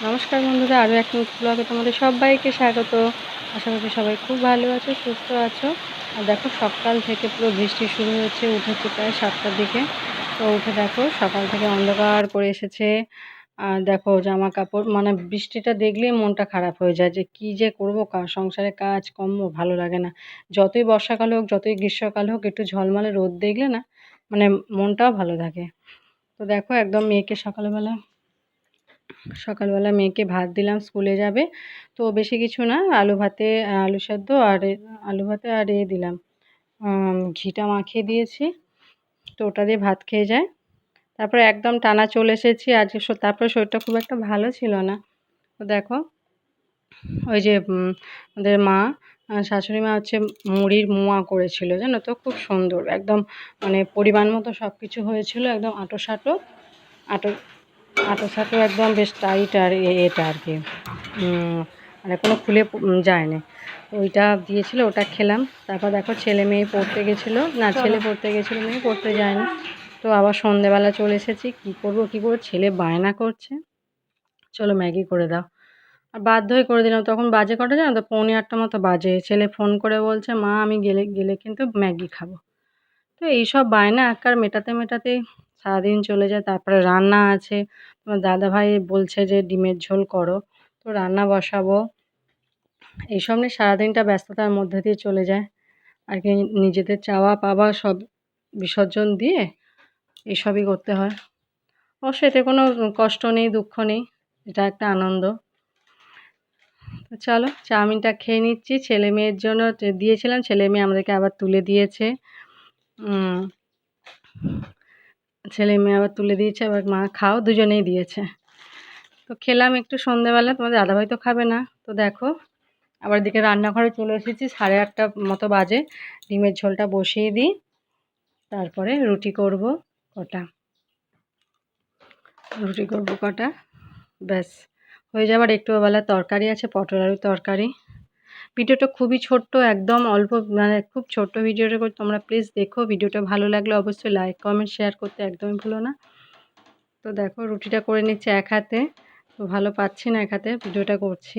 নমস্কার বন্ধুরা, আরও এক নতুন ব্লগে তোমাদের সবাইকে স্বাগত। আশা করি সবাই খুব ভালো আছো, সুস্থ আছো। আর দেখো, সকাল থেকে পুরো বৃষ্টি শুরু হয়েছে, উঠেছে প্রায় সাতটার দিকে। তো উঠে দেখো, সকাল থেকে অন্ধকার করে এসেছে। আর দেখো জামা কাপড় মানে বৃষ্টিটা দেখলেই মনটা খারাপ হয়ে যায় যে কী যে করব সংসারে কাজ কম্ম ভালো লাগে না। যতই বর্ষাকাল হোক, যতই গ্রীষ্মকাল হোক, একটু ঝলমলে রোদ দেখলে না মানে মনটাও ভালো থাকে। তো দেখো, একদম মেয়েকে সকালবেলা সকালবেলা মেয়েকে ভাত দিলাম, স্কুলে যাবে। তো বেশি কিছু না, আলু ভাতে, আলু সেদ্ধ আর আলু ভাতে আর এ দিলাম। ঘিটা মাখিয়ে দিয়েছি। তো ওটা দিয়ে ভাত খেয়ে যায়। তারপরে একদম টানা চলে এসেছি। আজকে তারপরে শরীরটা খুব একটা ভালো ছিল না। তো দেখো, ওই যে আমাদের মা শাশুড়ি মা হচ্ছে মুড়ির মোয়া করেছিল, জানো তো? খুব সুন্দর, একদম মানে পরিমাণ মতো সব কিছু হয়েছিল, একদম আটো সাটো আটো আটো সাটো একদম বেশ টাইট আর এটা আর কি। মানে কোনো খুলে যায়নি। ওইটা দিয়েছিল ওটা খেলাম। তারপর দেখো ছেলে মেয়ে পড়তে গেছিল। না ছেলে পড়তে গেছিল মেয়ে পড়তে যায়নি। তো আবার সন্ধেবেলা চলে এসেছি। কী করব কী করব? ছেলে বায়না করছে। চলো ম্যাগি করে দাও। আর বাধ্য হয়ে করে দিলাম। তখন বাজে কটা জানো তো? পৌনে আটটা মতো বাজে। ছেলে ফোন করে বলছে মা আমি গেলে গেলে কিন্তু ম্যাগি খাব। তো এইসব বায়না আকার মেটাতে মেটাতেই সারাদিন চলে যায়, তারপরে রান্না আছে। তোমার দাদাভাই বলছে যে, ডিমের ঝোল করো। তো রান্না বসাবো। এইসব নিয়ে সারাদিনটা ব্যস্ততার মধ্যে দিয়ে চলে যায়। আর কি, নিজেদের চাওয়া পাওয়া সব বিসর্জন দিয়ে এসবই করতে হয়। অবশ্য এতে কোনো কষ্ট নেই, দুঃখ নেই। এটা একটা আনন্দ। তো চলো, চাউমিনটা খেয়ে নিচ্ছি। ছেলে মেয়ের জন্য দিয়েছিলাম, ছেলে মেয়ে আমাদেরকে আবার তুলে দিয়েছে। ছেলে মেয়ে আবার তুলে দিয়েছে, আবার মা খাও, দুজনেই দিয়েছে। তো খেলাম একটু সন্ধেবেলা তোমাদের দাদাভাই তো খাবে না। তো দেখো, আবার দিকে রান্নাঘরে চলে এসেছি, সাড়ে আটটা মতো বাজে। ডিমের ঝোলটা বসিয়ে দিই, তারপরে রুটি করব কটা। রুটি করব কটা, ব্যাস। হয়ে যাবার একটু বেলা তরকারি আছে, পটল আলুর তরকারি। ভিডিওটা খুবই ছোট্ট, একদম অল্প মানে খুব ছোট্ট ভিডিওটা তোমরা প্লিজ দেখো। ভিডিওটা ভালো লাগলে অবশ্যই লাইক কমেন্ট শেয়ার করতে একদমই ভুলো না। তো দেখো রুটিটা করে নিচ্ছে এক হাতে। তো ভালো পাচ্ছি না এক হাতে ভিডিওটা করছি।